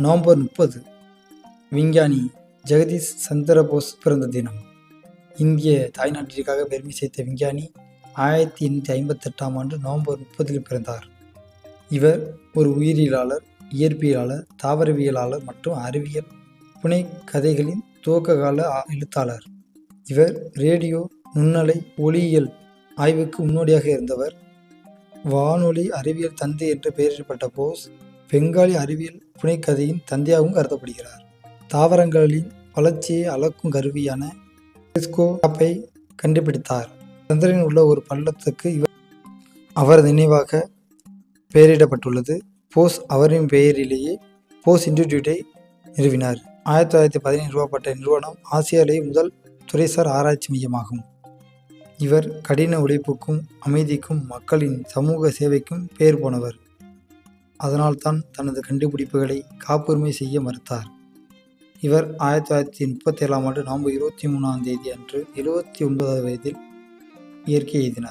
November முப்பது விஞ்ஞானி ஜெகதீஷ் சந்திரபோஸ் பிறந்த தினம். இந்திய தாய்நாட்டிற்காக பெருமை சேர்த்த விஞ்ஞானி ஆயிரத்தி எண்ணூற்றி ஐம்பத்தெட்டாம் ஆண்டு நவம்பர் முப்பதில் பிறந்தார். இவர் ஒரு உயிரியலாளர் இயற்பியலாளர் தாவரவியலாளர் மற்றும் அறிவியல் புனை கதைகளின் துவக்ககால ஆ- எழுத்தாளர். இவர் ரேடியோ நுண்ணலை ஒளியியல் ஆய்வுக்கு முன்னோடியாக இருந்தவர். வானொலி அறிவியல் தந்தை என்று பெயரிடப்பட்ட போஸ் பெங்காலி அறிவியல் புனைக்கதையின் தந்தையாகவும் கருதப்படுகிறார். தாவரங்களின் வளர்ச்சியை அளக்கும் கருவியான டெலிஸ்கோப்பை கண்டுபிடித்தார். சந்திரனில் உள்ள ஒரு பள்ளத்துக்கு இவர் அவர் நினைவாக பெயரிடப்பட்டுள்ளது. போஸ் அவரின் பெயரிலேயே போஸ் இன்ஸ்டிடியூட்டை நிறுவினார். ஆயிரத்தி தொள்ளாயிரத்தி பதினேழு நிறுவப்பட்ட நிறுவனம் ஆசியாவிலேயே முதல் துறைசார் ஆராய்ச்சி மையமாகும். இவர் கடின உழைப்புக்கும் அமைதிக்கும் மக்களின் சமூக சேவைக்கும் பெயர் போனவர். அதனால்தான் தனது கண்டுபிடிப்புகளை காப்புரிமை செய்ய மறுத்தார். இவர் ஆயிரத்தி தொள்ளாயிரத்தி முப்பத்தி ஏழாம் ஆண்டு நவம்பர் இருபத்தி மூணாம் தேதி அன்று எழுபத்தி ஒன்பதாவது வயதில் இயற்கை எழுதினார்